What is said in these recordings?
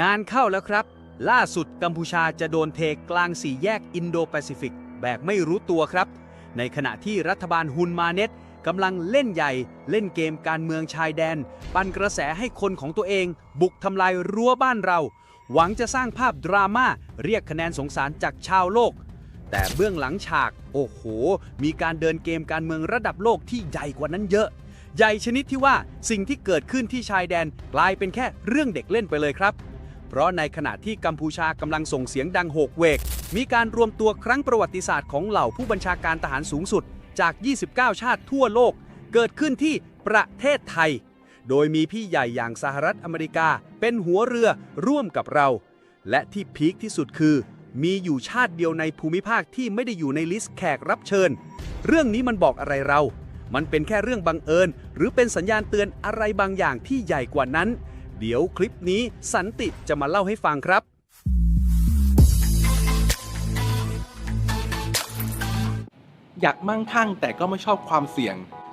งานเข้าแล้วครับ ล่าสุดกัมพูชาจะโดนเทกลางสี่แยกอินโดแปซิฟิกแบบไม่รู้ตัวครับ ในขณะที่รัฐบาลฮุนมาเน็ตกำลังเล่นใหญ่ เล่นเกมการเมืองชายแดน ปั่นกระแสให้คนของตัวเอง บุกทำลายรั้วบ้านเรา หวังจะสร้างภาพดราม่าเรียกคะแนนสงสารจากชาวโลก แต่เบื้องหลังฉาก โอ้โห มีการเดินเกมการเมืองระดับโลกที่ใหญ่กว่านั้นเยอะ ใหญ่ชนิดที่ว่าสิ่งที่เกิดขึ้นที่ชายแดนกลายเป็นแค่เรื่องเด็กเล่นไปเลยครับ เพราะในขณะที่กัมพูชากำลังส่งเสียงดังโหกเวก มีการรวมตัวครั้งประวัติศาสตร์ของเหล่าผู้บัญชาการทหารสูงสุดจาก 29 ชาติทั่วโลก เกิดขึ้นที่ประเทศไทย โดยมีพี่ใหญ่อย่างสหรัฐอเมริกาเป็นหัวเรือร่วมกับเรา และที่พีคที่สุดคือ มีอยู่ชาติเดียวในภูมิภาคที่ไม่ได้อยู่ในลิสต์แขกรับเชิญ เรื่องนี้มันบอกอะไรเรา มันเป็นแค่เรื่องบังเอิญ หรือเป็นสัญญาณเตือนอะไรบางอย่างที่ใหญ่กว่านั้น เดี๋ยวคลิปนี้สันติจะมาเล่าให้ฟังครับ อยากมั่งคั่งแต่ก็ไม่ชอบความเสี่ยง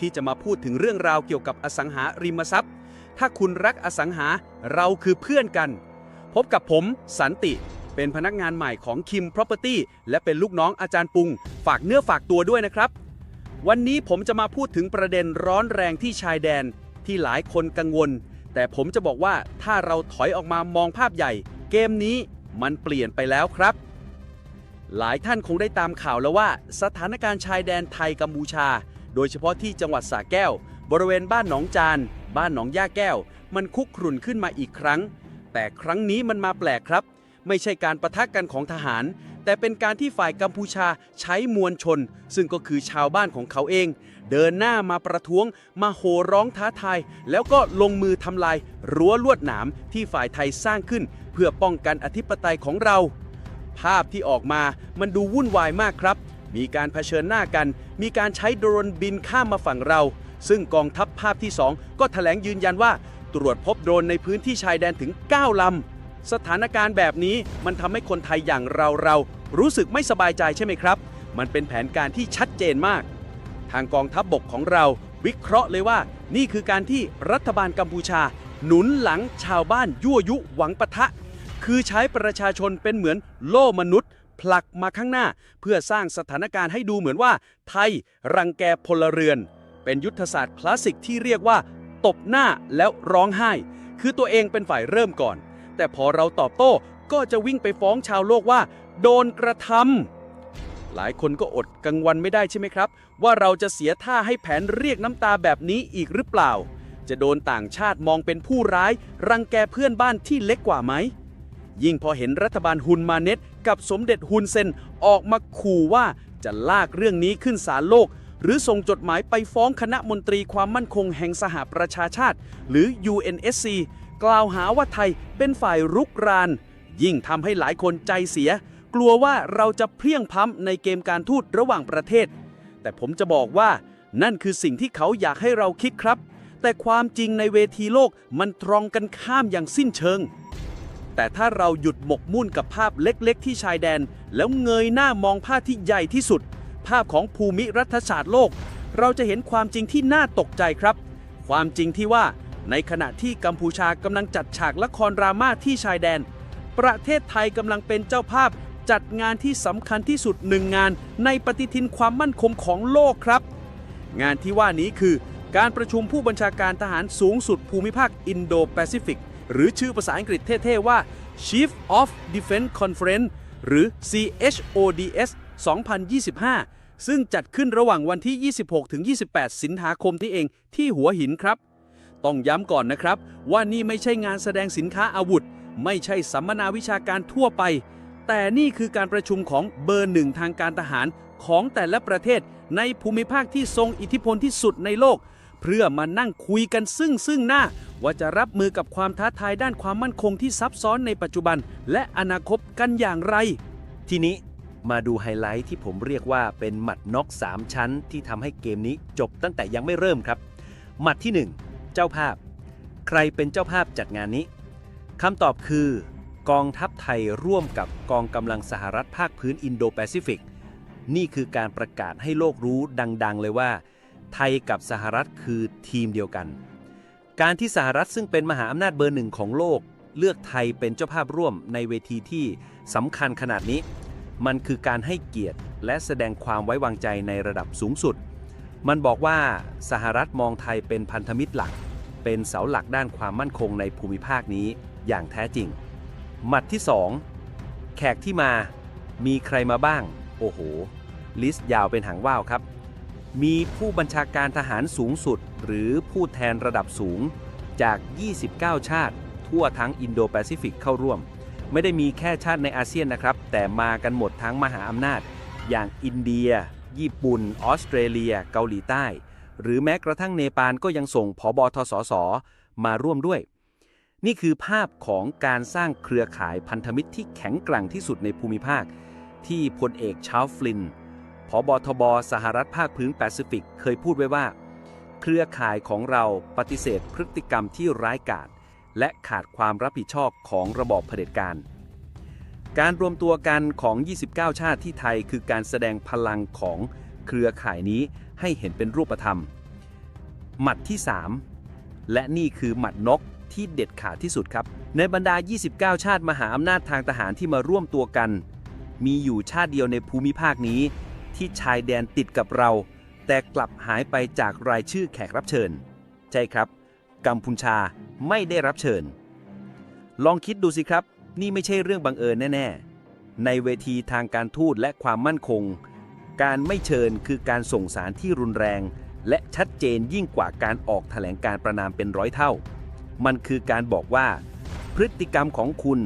ที่จะมาพูดถึงเรื่องราวเกี่ยวกับอสังหาริมทรัพย์ ถ้าคุณรักอสังหาเราคือเพื่อนกัน พบกับผมสันติ เป็นพนักงานใหม่ของ Kim Property และเป็นลูกน้องอาจารย์ปุง ฝากเนื้อฝากตัวด้วยนะครับ วันนี้ผมจะมาพูดถึงประเด็นร้อนแรงที่ชายแดน ที่หลายคนกังวล แต่ผมจะบอกว่าถ้าเราถอยออกมามองภาพใหญ่ เกมนี้มันเปลี่ยนไปแล้วครับหลายท่านคงได้ตามข่าวแล้วว่า สถานการณ์ชายแดนไทยกัมพูชา โดยเฉพาะที่จังหวัดสระแก้ว บริเวณบ้านหนองจาน บ้านหนองย่าแก้ว มันคุกรุ่นขึ้นมาอีกครั้ง แต่ครั้งนี้มันมาแปลกครับ ไม่ใช่การประทะกันของทหาร แต่เป็นการที่ฝ่ายกัมพูชาใช้มวลชน ซึ่งก็คือชาวบ้านของเขาเอง เดินหน้ามาประท้วง มาโห่ร้องท้าทาย แล้วก็ลงมือทำลาย รั้วลวดหนามที่ฝ่ายไทยสร้างขึ้น เพื่อป้องกันอธิปไตยของเรา ภาพที่ออกมามันดูวุ่นวายมากครับ มีการเผชิญหน้ากัน มีการใช้โดรนบินข้ามมาฝั่งเรา ซึ่งกองทัพภาพที่ 2 ก็แถลงยืนยันว่า ตรวจพบโดรนในพื้นที่ชายแดนถึง 9 ลำ สถานการณ์แบบนี้มันทำให้คนไทยอย่างเราเรารู้สึกไม่สบายใจใช่ไหมครับ มันเป็นแผนการที่ชัดเจนมาก ทางกองทัพบบกของเรา วิเคราะห์เลยว่า นี่คือการที่รัฐบาลกัมพูชา หนุนหลังชาวบ้านยั่วยุหวังปะทะ คือใช้ประชาชนเป็นเหมือนโล่มนุษย์ ผลักมาข้างหน้า เพื่อสร้างสถานการณ์ให้ดูเหมือนว่า ไทยรังแกพลเรือน เป็นยุทธศาสตร์คลาสสิกที่เรียกว่า ตบหน้าแล้วร้องไห้ คือตัวเองเป็นฝ่ายเริ่มก่อน แต่พอเราตอบโต้ก็จะวิ่งไปฟ้องชาวโลกว่า โดนกระทำหลายคนก็อดกังวลไม่ได้ใช่ไหมครับ ว่าเราจะเสียท่าให้แผนเรียกน้ำตาแบบนี้อีกหรือเปล่า จะโดนต่างชาติมองเป็นผู้ร้าย รังแกเพื่อนบ้านที่เล็กกว่าไหม ยิ่งพอเห็นรัฐบาลฮุนมาเน็ตกับสมเด็จฮุนเซนออกมาขู่ว่าจะลากเรื่องนี้ขึ้นศาลโลก หรือส่งจดหมายไปฟ้องคณะมนตรีความมั่นคงแห่งสหประชาชาติ หรือ UNSC กล่าวหาว่าไทยเป็นฝ่ายรุกราน ยิ่งทำให้หลายคนใจเสีย กลัวว่าเราจะเพลียงพ้ำในเกมการทูตระหว่างประเทศ แต่ผมจะบอกว่านั่นคือสิ่งที่เขาอยากให้เราคิดครับ แต่ความจริงในเวทีโลกมันตรงกันข้ามอย่างสิ้นเชิง แต่ถ้าเราหยุดหมกมุ่นกับภาพเล็กๆ ที่ชายแดน แล้วเงยหน้ามองภาพที่ใหญ่ที่สุด ภาพของภูมิรัฐศาสตร์โลก เราจะเห็นความจริงที่น่าตกใจครับ ความจริงที่ว่าในขณะที่กัมพูชากำลังจัดฉากละครดราม่าที่ชายแดน ประเทศไทยกำลังเป็นเจ้าภาพจัดงานที่สำคัญที่สุดหนึ่งงานในปฏิทินความมั่นคงของโลกครับ งานที่ว่านี้คือการประชุมผู้บัญชาการทหารสูงสุดภูมิภาคอินโดแปซิฟิก หรือชื่อภาษาอังกฤษเท่ๆว่า Chief of Defense Conference หรือ CHODS 2025 ซึ่งจัดขึ้นระหว่างวันที่ 26-28 สิงหาคมที่เองที่หัวหินครับ ต้องย้ำก่อนนะครับ ว่านี่ไม่ใช่งานแสดงสินค้าอาวุธ ไม่ใช่สัมมนาวิชาการทั่วไป แต่นี่คือการประชุมของเบอร์หนึ่งทางการทหารของแต่ละประเทศในภูมิภาคที่ทรงอิทธิพลที่สุดในโลก เพื่อมานั่งคุยกันซึ่งซึ่งหน้า ว่าจะรับมือกับความท้าทายด้านความมั่นคงที่ซับซ้อนในปัจจุบัน และอนาคตกันอย่างไร ทีนี้มาดูไฮไลท์ที่ผมเรียกว่าเป็นหมัดน็อก 3 ชั้น ที่ทำให้เกมนี้จบตั้งแต่ยังไม่เริ่มครับ หมัดที่ 1 เจ้าภาพ ใครเป็นเจ้าภาพจัดงานนี้คำตอบคือ กองทัพไทยร่วมกับกองกำลังสหรัฐภาคพื้นอินโดแปซิฟิก นี่คือการประกาศให้โลกรู้ดัง ๆ เลยว่า ไทยกับสหรัฐคือทีมเดียวกัน การที่สหรัฐซึ่งเป็นมหาอำนาจเบอร์หนึ่งของโลก เลือกไทยเป็นเจ้าภาพร่วมในเวทีที่สำคัญขนาดนี้ มันคือการให้เกียรติและแสดงความไว้วางใจในระดับสูงสุด มันบอกว่าสหรัฐมองไทยเป็นพันธมิตรหลัก เป็นเสาหลักด้านความมั่นคงในภูมิภาคนี้อย่างแท้จริง หมัดที่ 2 แขกที่มามีใครมาบ้าง โอ้โห ลิสต์ยาวเป็นหางว่าวครับ มีผู้บัญชาการทหารสูงสุด หรือผู้แทนระดับสูง จาก 29 ชาติ ทั่วทั้งอินโดแปซิฟิกเข้าร่วม ไม่ได้มีแค่ชาติในอาเซียนนะครับ แต่มากันหมดทั้งมหาอำนาจ อย่างอินเดีย ญี่ปุ่น ออสเตรเลีย เกาหลีใต้ หรือแม้กระทั่งเนปาลก็ยังส่งผอบอทสสมาร่วมด้วย นี่คือภาพของการสร้างเครือข่ายพันธมิตรที่แข็งแกร่งที่สุดในภูมิภาค ที่พลเอกชาฟลิน ผอบอทบสหรัฐภาคพื้นแปซิฟิกเคยพูดไว้ว่า เครือข่ายของเราปฏิเสธพฤติกรรมที่ร้ายกาจและขาดความรับผิดชอบของระบอบเผด็จการ การรวมตัวกันของ 29 ชาติที่ไทยคือการแสดงพลังของเครือข่ายนี้ให้เห็นเป็นรูปธรรม หมัดที่ 3 และนี่คือหมัดนกที่เด็ดขาดที่สุดครับ ในบรรดา 29 ชาติมหาอำนาจทางทหารที่มาร่วมตัวกัน มีอยู่ชาติเดียวในภูมิภาคนี้ ที่ชายแดนติดกับเรา แต่กลับหายไปจากรายชื่อแขกรับเชิญ ใช่ครับ กัมพูชาไม่ได้รับเชิญ ลองคิดดูสิครับ นี่ไม่ใช่เรื่องบังเอิญแน่ ๆ ในเวทีทางการทูตและความมั่นคง การไม่เชิญคือการส่งสารที่รุนแรง และชัดเจนยิ่งกว่าการออกแถลงการประนามเป็นร้อยเท่า มันคือการบอกว่า พฤติกรรมของคุณ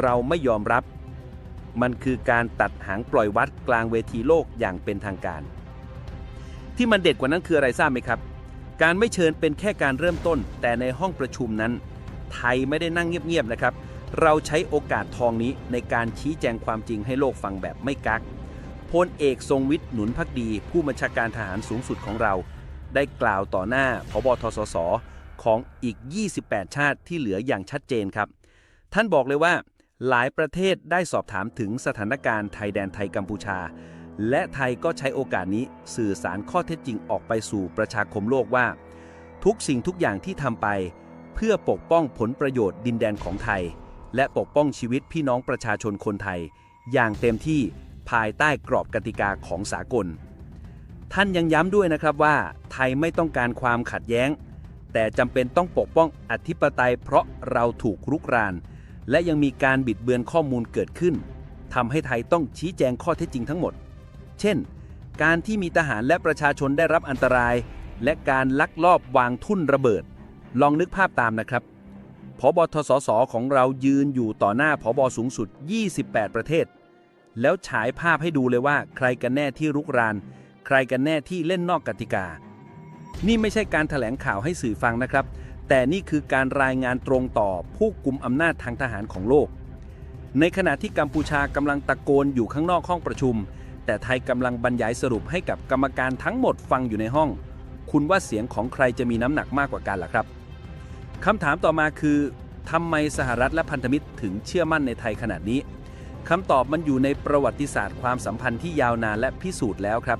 เราไม่ยอมรับ มันคือการตัดหางปล่อยวัดกลางเวทีโลกอย่างเป็นทางการ ที่มันเด็ดกว่านั้นคืออะไรทราบไหมครับ การไม่เชิญเป็นแค่การเริ่มต้น แต่ในห้องประชุมนั้น ไทยไม่ได้นั่งเงียบๆนะครับ เราใช้โอกาสทองนี้ในการชี้แจงความจริงให้โลกฟังแบบไม่กักพลเอกทรงวิทย์หนุนพักดี ผู้บัญชาการทหารสูงสุดของเรา ได้กล่าวต่อหน้าพบทสสของอีก 28 ชาติที่เหลืออย่างชัดเจนครับ ท่านบอกเลยว่า หลายประเทศได้สอบถามถึงสถานการณ์ไทยแดนไทยกัมพูชา และไทยก็ใช้โอกาสนี้สื่อสารข้อเท็จจริงออกไปสู่ประชาคมโลกว่า ทุกสิ่งทุกอย่างที่ทำไป เพื่อปกป้องผลประโยชน์ดินแดนของไทย และปกป้องชีวิตพี่น้องประชาชนคนไทย อย่างเต็มที่ภายใต้กรอบกติกาของสากล ท่านยังย้ำด้วยนะครับว่า ไทยไม่ต้องการความขัดแย้ง แต่จำเป็นต้องปกป้องอธิปไตยเพราะเราถูกรุกราน และยังมีการบิดเบือนข้อมูลเกิดขึ้นทำให้ไทยต้องชี้แจงข้อเท็จจริงทั้งหมด เช่น การที่มีทหารและประชาชนได้รับอันตราย และการลักลอบวางทุ่นระเบิด ลองนึกภาพตามนะครับพบทสสของเรายืนอยู่ต่อหน้าพบสูงสุด 28 ประเทศ แล้วฉายภาพให้ดูเลยว่า ใครกันแน่ที่รุกราน ใครกันแน่ที่เล่นนอกกติกา นี่ไม่ใช่การถแถลงข่าวให้สื่อฟังนะครับ แต่นี่คือการรายงานตรงต่อผู้กุมอำนาจทางทหารของโลก ในขณะที่กัมพูชากำลังตะโกนอยู่ข้างนอกห้องประชุม แต่ไทยกำลังบรรยายสรุปให้กับกรรมการทั้งหมดฟังอยู่ในห้อง คุณว่าเสียงของใครจะมีน้ำหนักมากกว่ากันล่ะครับคำถามต่อมาคือทำไมสหรัฐและพันธมิตรถึงเชื่อมั่นในไทยขนาดนี้คำตอบมันอยู่ในประวัติศาสตร์ความสัมพันธ์ที่ยาวนานและพิสูจน์แล้วครับ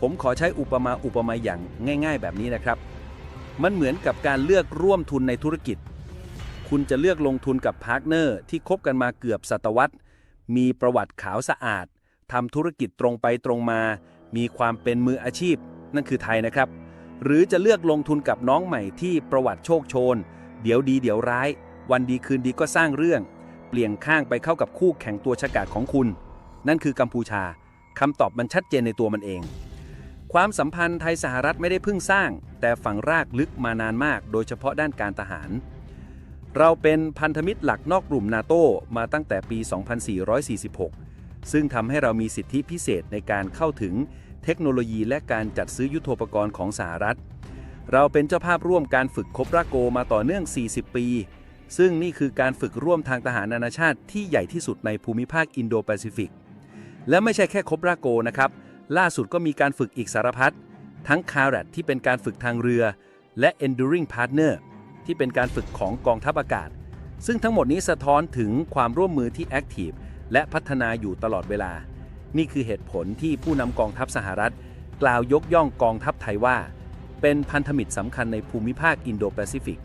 ผมขอใช้อุปมาอุปไมยอย่างง่าย ๆ แบบนี้นะครับ มันเหมือนกับการเลือกร่วมทุนในธุรกิจ คุณจะเลือกลงทุนกับพาร์ทเนอร์ที่คบกันมาเกือบศตวรรษ มีประวัติขาวสะอาด ทำธุรกิจตรงไปตรงมา มีความเป็นมืออาชีพ นั่นคือไทยนะครับ หรือจะเลือกลงทุนกับน้องใหม่ที่ประวัติโชคโชน เดี๋ยวดีเดี๋ยวร้าย วันดีคืนดีก็สร้างเรื่อง เปลี่ยนข้างไปเข้ากับคู่แข่งตัวฉกาจของคุณ นั่นคือกัมพูชาคำตอบมันชัดเจนในตัวมันเอง ความสัมพันธ์ไทยสหรัฐไม่ได้เพิ่งสร้าง แต่ฝังรากลึกมานานมาก โดยเฉพาะด้านการทหาร เราเป็นพันธมิตรหลักนอกกลุ่มนาโตมาตั้งแต่ปี 2446 ซึ่งทำให้เรามีสิทธิพิเศษในการเข้าถึงเทคโนโลยีและการจัดซื้อยุทโธปกรณ์ของสหรัฐ เราเป็นเจ้าภาพร่วมการฝึกคบราโกมาต่อเนื่อง 40 ปี ซึ่งนี่คือการฝึกร่วมทางทหารนานาชาติที่ใหญ่ที่สุดในภูมิภาคอินโดแปซิฟิก และไม่ใช่แค่คบราโกนะครับ ล่าสุดก็มีการฝึกอีกสารพัด ทั้งคาร์ t ที่เป็นการฝึกทางเรือ และ Enduring Partner ที่เป็นการฝึกของกองทัพอากาศ ซึ่งทั้งหมดนี้สะท้อนถึงความร่วมมือที่แอคทีฟและพัฒนาอยู่ตลอดเวลา นี่คือเหตุผลที่ผู้นำกองทัพสหรัฐ กล่าวยกย่องกองทัพไทยว่า เป็นพันธมิตรสำคัญในภูมิภาคอินโดแปซิฟิก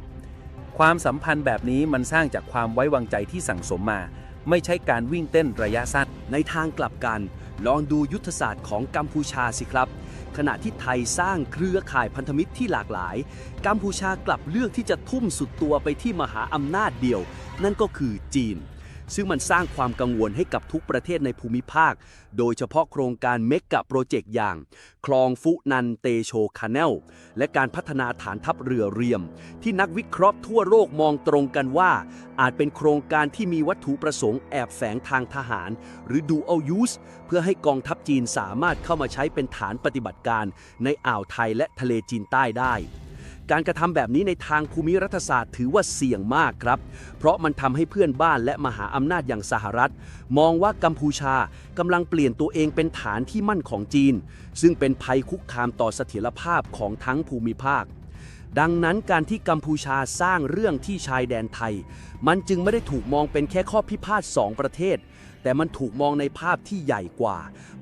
ความสัมพันธ์แบบนี้มันสร้างจากความไว้วางใจที่สั่งสมมา ไม่ใช่การวิ่งเต้นระยะสั้น ในทางกลับกัน ลองดูยุทธศาสตร์ของกัมพูชาสิครับ ขณะที่ไทยสร้างเครือข่ายพันธมิตรที่หลากหลาย กัมพูชากลับเลือกที่จะทุ่มสุดตัวไปที่มหาอำนาจเดียว นั่นก็คือจีน ซึ่งมันสร้างความกังวลให้กับทุกประเทศในภูมิภาค โดยเฉพาะโครงการเมกะโปรเจกต์อย่าง คลองฟุนันเตโชคาเนล และการพัฒนาฐานทัพเรือเรียม ที่นักวิเคราะห์ทั่วโลกมองตรงกันว่า อาจเป็นโครงการที่มีวัตถุประสงค์แอบแฝงทางทหาร หรือ dual use เพื่อให้กองทัพจีนสามารถเข้ามาใช้เป็นฐานปฏิบัติการ ในอ่าวไทยและทะเลจีนใต้ได้ การกระทำแบบนี้ในทางภูมิรัฐศาสตร์ถือว่าเสี่ยงมากครับ เพราะมันทำให้เพื่อนบ้านและมหาอำนาจอย่างสหรัฐ มองว่ากัมพูชากำลังเปลี่ยนตัวเองเป็นฐานที่มั่นของจีน ซึ่งเป็นภัยคุกคามต่อเสถียรภาพของทั้งภูมิภาค ดังนั้นการที่กัมพูชาสร้างเรื่องที่ชายแดนไทย มันจึงไม่ได้ถูกมองเป็นแค่ข้อพิพาทสองประเทศ แต่มันถูกมองในภาพที่ใหญ่กว่า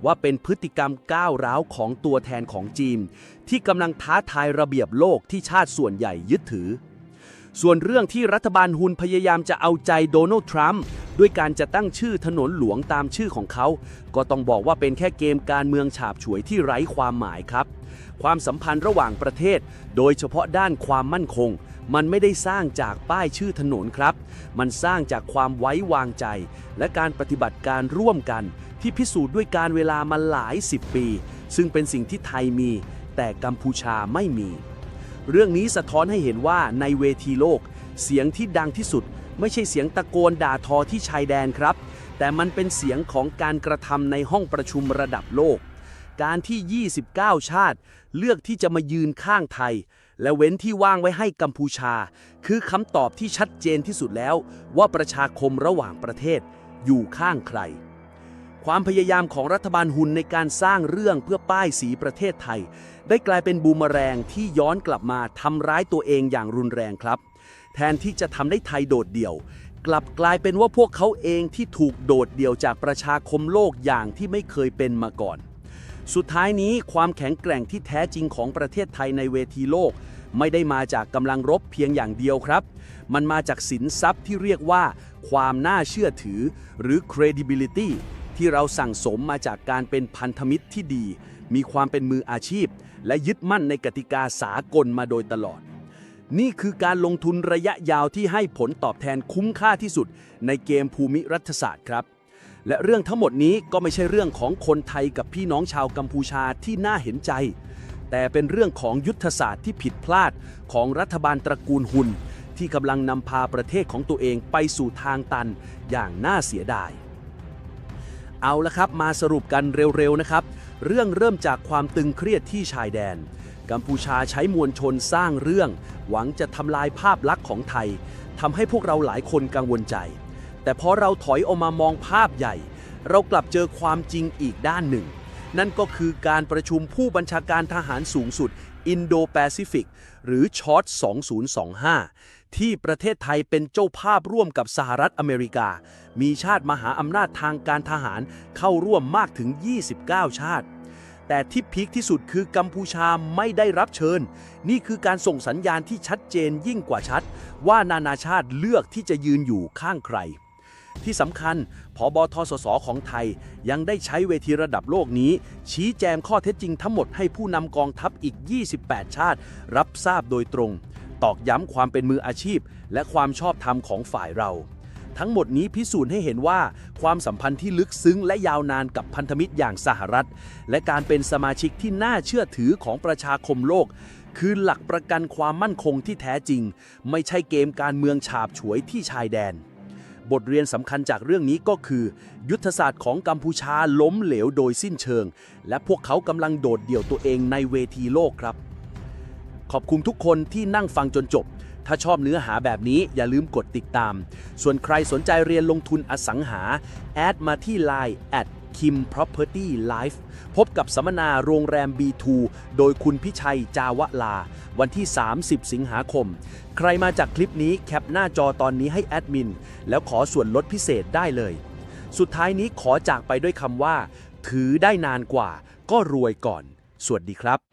ว่าเป็นพฤติกรรมก้าวร้าวของตัวแทนของจีน ที่กำลังท้าทายระเบียบโลกที่ชาติส่วนใหญ่ยึดถือ ส่วนเรื่องที่รัฐบาลฮุนพยายามจะเอาใจโดนัลด์ทรัมป์ด้วยการจะตั้งชื่อถนนหลวงตามชื่อของเขา ก็ต้องบอกว่าเป็นแค่เกมการเมืองฉาบฉวยที่ไร้ความหมายครับ ความสัมพันธ์ระหว่างประเทศ โดยเฉพาะด้านความมั่นคง มันไม่ได้สร้างจากป้ายชื่อถนนครับ มันสร้างจากความไว้วางใจ และการปฏิบัติการร่วมกัน ที่พิสูจน์ด้วยการเวลามาหลายสิบปี ซึ่งเป็นสิ่งที่ไทยมี แต่กัมพูชาไม่มี เรื่องนี้สะท้อนให้เห็นว่าในเวทีโลก เสียงที่ดังที่สุด ไม่ใช่เสียงตะโกนด่าทอที่ชายแดนครับ แต่มันเป็นเสียงของการกระทำในห้องประชุมระดับโลก การที่ 29 ชาติ เลือกที่จะมายืนข้างไทย และเว้นที่ว่างไว้ให้กัมพูชา คือคำตอบที่ชัดเจนที่สุดแล้ว ว่าประชาคมระหว่างประเทศ อยู่ข้างใคร ความพยายามของรัฐบาลฮุนในการสร้างเรื่องเพื่อป้ายสีประเทศไทย ได้กลายเป็นบูมเมอแรงที่ย้อนกลับมาทำร้ายตัวเองอย่างรุนแรงครับ แทนที่จะทำได้ไทยโดดเดี่ยว กลับกลายเป็นว่าพวกเขาเองที่ถูกโดดเดี่ยวจากประชาคมโลกอย่างที่ไม่เคยเป็นมาก่อน สุดท้ายนี้ความแข็งแกร่งที่แท้จริงของประเทศไทยในเวทีโลก ไม่ได้มาจากกำลังรบเพียงอย่างเดียวครับ มันมาจากสินทรัพย์ที่เรียกว่า ความน่าเชื่อถือ หรือ credibility ที่เราสั่งสมมาจากการเป็นพันธมิตรที่ดี มีความเป็นมืออาชีพ และยึดมั่นในกติกาสากลมาโดยตลอด นี่คือการลงทุนระยะยาวที่ให้ผลตอบแทนคุ้มค่าที่สุด ในเกมภูมิรัฐศาสตร์ครับ และเรื่องทั้งหมดนี้ก็ไม่ใช่เรื่องของคนไทยกับพี่น้องชาวกัมพูชาที่น่าเห็นใจ แต่เป็นเรื่องของยุทธศาสตร์ที่ผิดพลาดของรัฐบาลตระกูลหุนที่กำลังนำพาประเทศของตัวเองไปสู่ทางตันอย่างน่าเสียดาย เอาละครับ มาสรุปกันเร็วๆนะครับ เรื่องเริ่มจากความตึงเครียดที่ชายแดน กัมพูชาใช้มวลชนสร้างเรื่อง หวังจะทำลายภาพลักษณ์ของไทยทำให้พวกเราหลายคนกังวลใจ แต่พอเราถอยออกมามองภาพใหญ่ เรากลับเจอความจริงอีกด้านหนึ่ง นั่นก็คือการประชุมผู้บัญชาการทหารสูงสุดอินโดแปซิฟิกหรือชอต2025 ที่ประเทศไทยเป็นเจ้าภาพร่วมกับสหรัฐอเมริกา มีชาติมหาอำนาจทางการทหารเข้าร่วมมากถึง 29 ชาติ แต่ที่พีคที่สุดคือกัมพูชาไม่ได้รับเชิญ นี่คือการส่งสัญญาณที่ชัดเจนยิ่งกว่าชัด ว่านานาชาติเลือกที่จะยืนอยู่ข้างใคร ที่สำคัญพอบทสสของไทยยังได้ใช้เวทีระดับโลกนี้ ชี้แจงข้อเท็จจริงทั้งหมดให้ผู้นำกองทัพอีก 28 ชาติ รับทราบโดยตรง ตอกย้ำความเป็นมืออาชีพ และความชอบธรรมของฝ่ายเรา ทั้งหมดนี้พิสูจน์ให้เห็นว่า ความสัมพันธ์ที่ลึกซึ้งและยาวนานกับพันธมิตรอย่างสหรัฐ และการเป็นสมาชิกที่น่าเชื่อถือของประชาคมโลก คือหลักประกันความมั่นคงที่แท้จริง ไม่ใช่เกมการเมืองฉาบฉวยที่ชายแดนบทเรียนสำคัญจากเรื่องนี้ก็คือ ยุทธศาสตร์ของกัมพูชาล้มเหลวโดยสิ้นเชิง และพวกเขากำลังโดดเดี่ยวตัวเองในเวทีโลกครับ ขอบคุณทุกคนที่นั่งฟังจนจบ ถ้าชอบเนื้อหาแบบนี้อย่าลืมกดติดตาม ส่วนใครสนใจเรียนลงทุนอสังหา แอดมาที่ Line at Kim Property Life พบกับสัมมนาโรงแรม B2 โดยคุณพิชัยจาวลา วันที่ 30 สิงหาคม ใครมาจากคลิปนี้แคปหน้าจอตอนนี้ให้แอดมิน แล้วขอส่วนลดพิเศษได้เลย สุดท้ายนี้ขอจากไปด้วยคำว่า ถือได้นานกว่า ก็รวยก่อน สวัสดีครับ